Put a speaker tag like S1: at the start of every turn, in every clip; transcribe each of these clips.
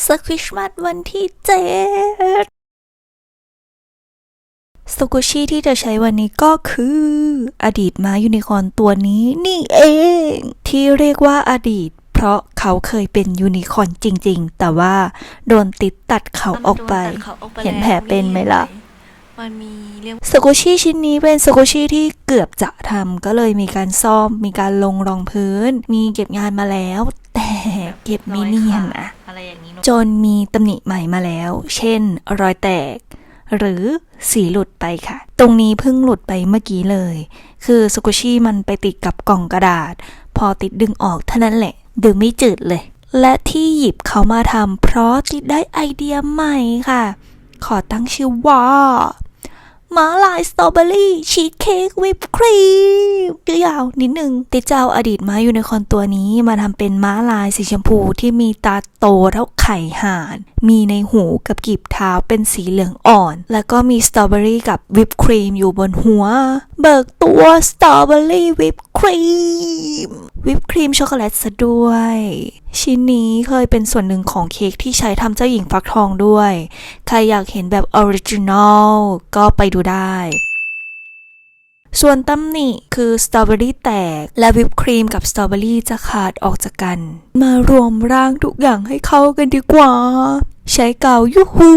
S1: สควิชมัดวันที่เจ็ดสกุชิที่จะใช้วันนี้ก็คือ อดีตม้ายูนิคอร์นตัวนี้นี่เอง ที่เรียกว่าอดีต เพราะเขาเคยเป็นยูนิคอร์นจริง ๆ แต่ว่าโดนติดตัดเขาออกไป เห็นแผลเป็นไหมล่ะ
S2: มันมีเรียก
S1: สกุชิชิ้นนี้เป็นสกุชิที่เกือบจะทำก็เลยมีการซ่อมมีการลงรองพื้น มีเก็บงานมาแล้ว แต่เก็บไม่เนียนอะ จนมีตำหนิใหม่มาแล้ว เช่น รอยแตก หรือสีหลุดไปค่ะ ตรงนี้เพิ่งหลุดไปเมื่อกี้เลย คือสกุชิมันไปติดกับกล่องกระดาษ พอติดดึงออกเท่านั้นแหละ ดึงไม่จืดเลย และที่หยิบเขามาทำเพราะติดได้ไอเดียใหม่ค่ะ ขอตั้งชื่อว่า ม้าลายสตรอเบอรี่ชีสเค้กวิปครีมชื่อยาวนิดนึงติดเจ้าอดีตม้ายูนิคอร์นตัวนี้มาทำเป็นม้าลายสีชมพูที่มีตาโตเท่าไข่ห่าน มีในหูกับกีบเท้าเป็นสีเหลืองอ่อน แล้วก็มีสตรอเบอรี่กับวิปครีมอยู่บนหัว เบิกตัวสตรอเบอรี่วิปครีม วิปครีมช็อกโกแลตซะด้วย ชิ้นนี้เคยเป็นส่วนหนึ่งของเค้กที่ใช้ทำเจ้าหญิงฟักทองด้วย ใครอยากเห็นแบบออริจินอลก็ไปดูได้ส่วนตำหนิคือสตรอเบอรี่แตก และวิปครีมกับสตรอเบอรี่จะขาดออกจากกัน มารวมร่างทุกอย่างให้เข้ากันดีกว่า ใช้กาวยูฮู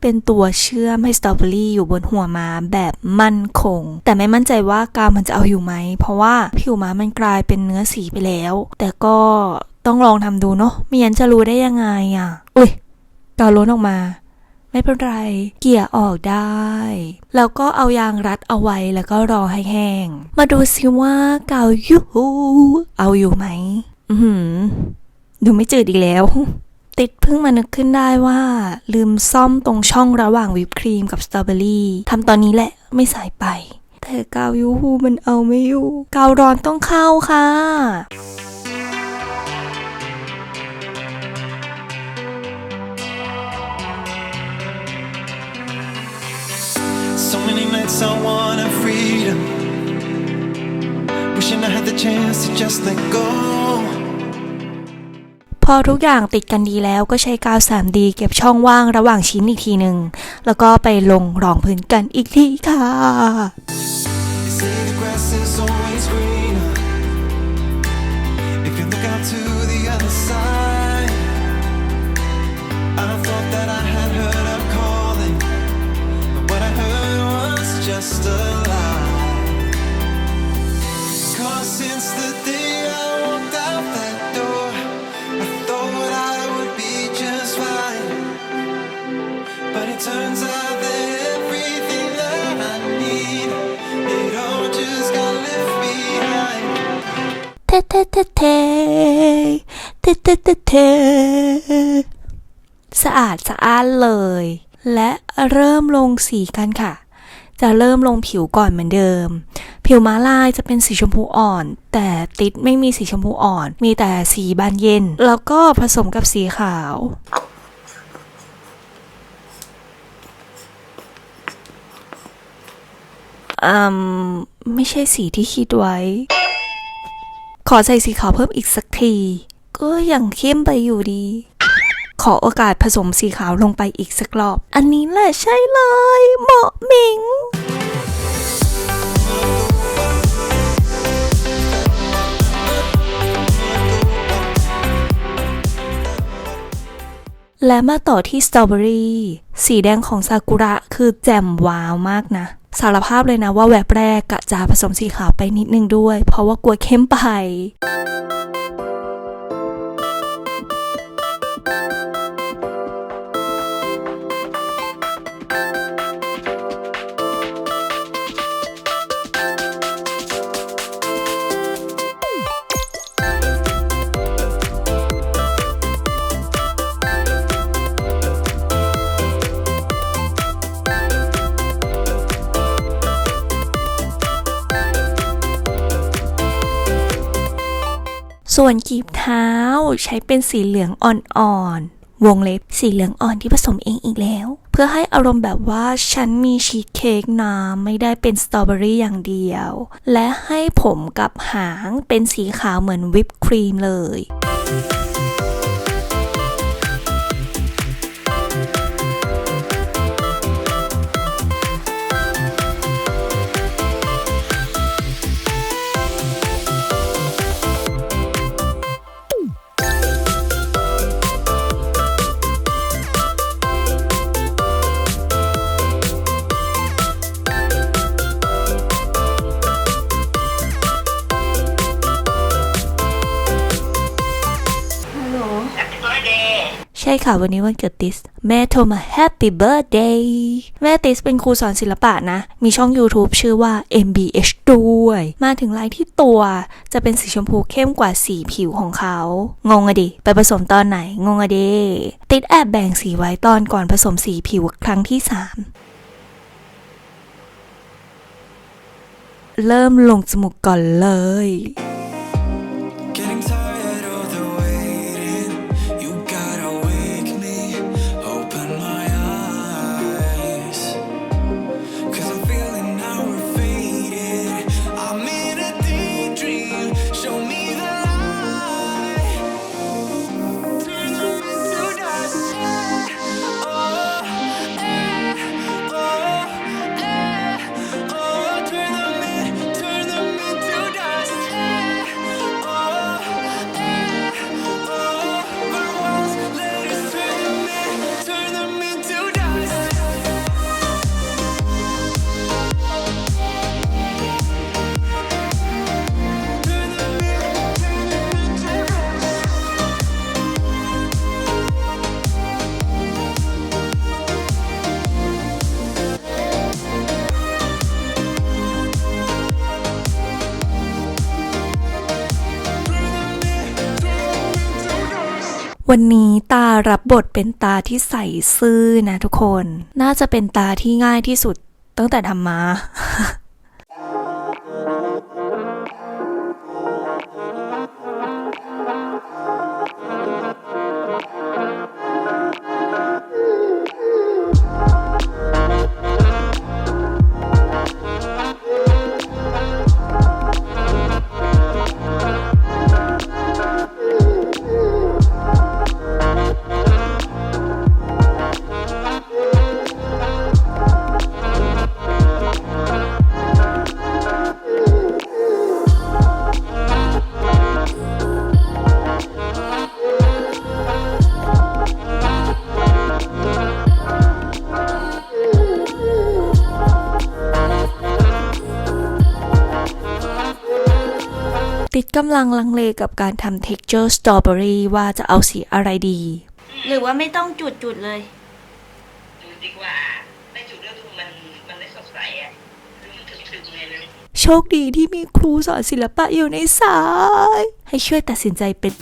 S1: เป็นตัวเชื่อมให้สตรอเบอรี่อยู่บนหัวม้าแบบมั่นคง แต่ไม่มั่นใจว่ากาวมันจะเอาอยู่ไหม เพราะว่าผิวม้ามันกลายเป็นเนื้อสีไปแล้ว แต่ก็ต้องลองทำดูเนาะม่งั้นจะรู้ได้ยังไงอะ อุ้ยกาวล้นออกมา ไม่เป็นไร เกี่ยออกได้ แล้วก็เอายางรัดเอาไว้แล้วก็รอให้แห้ง มาดูสิว่ากาวยูฮูเอาอยู่ไหม อือหือดูไม่จืดอีกแล้ว ติดเพิ่งมานึกขึ้นได้ว่า ลืมซ่อมตรงช่องระหว่างวิปครีมกับสตรอเบอรี่ทำตอนนี้แหละไม่สายไป แต่กาวยูฮูมันเอาไม่อยู่ กาวร้อนต้องเข้าค่ะ
S3: So many nights I wanted freedom. Wishing I had the chance to just let go.
S1: พอทุกอย่างติดกันดีแล้วก็ใช้กาว 3D เก็บช่องว่างระหว่างชิ้นอีกทีหนึ่ง แล้วก็ไปลงรองพื้นกันอีกทีค่ะ
S3: They say
S1: เทเทเทเทสะอาดสะอ้านเลย และเริ่มลงสีกันค่ะ จะเริ่มลงผิวก่อนเหมือนเดิม ผิวม้าลายจะเป็นสีชมพูอ่อน แต่ติดไม่มีสีชมพูอ่อน มีแต่สีบานเย็น แล้วก็ผสมกับสีขาวอืมไม่ใช่สีที่คิดไว้ ขอใส่สีขาวเพิ่มอีกสักที ก็ยังเข้มไปอยู่ดี ขอโอกาสผสมสีขาวลงไปอีกสักรอบ อันนี้แหละใช่เลย เหมาะมิงและมาต่อที่สตรอเบอรี่สีแดงของซากุระคือแจ่มว้าวมากนะ สารภาพเลยนะว่าแวบแรกกะจะผสมสีขาวไปนิดนึงด้วย เพราะว่ากลัวเข้มไป ส่วนกีบเท้าใช้เป็นสีเหลืองอ่อนๆ วงเล็บสีเหลืองอ่อนที่ผสมเองอีกแล้ว เพื่อให้อารมณ์แบบว่าฉันมีชีสเค้กนะไม่ได้เป็นสตรอเบอรี่อย่างเดียว และให้ผมกับหางเป็นสีขาวเหมือนวิปครีมเลย ช่ค่ะ วันนี้วันเกิดติส แม่โทรมา Happy Birthday แม่ติสเป็นครูสอนศิลปะนะ มีช่อง YouTube ชื่อว่า MBH ด้วย มาถึงลายที่ตัวจะเป็นสีชมพูเข้มกว่าสีผิวของเขา งงอะดิ ไปผสมตอนไหน งงอะดิ ติดแอบแบ่งสีไว้ตอนก่อนผสมสีผิวครั้งที่ 3เริ่มลงจมูกก่อนเลย วันนี้ตารับบทเป็นตาที่ใส่ซื่อนะทุกคน น่าจะเป็นตาที่ง่ายที่สุดตั้งแต่ทำมาำลังลังเลกับการทำ texture strawberry ว่าจะเอาสีอะไรดี
S2: หรือว่าไม่ต้องจุดจุดเลย
S4: ดูดีกว่า ไม่จุดแล้วดูมันมันไม่สดใสอะคือมันถึงๆเลยนะ
S1: โชคดีที่มีครูสอนศิลปะอยู่ในสาย ให้ช่วยตัดสินใจเป็น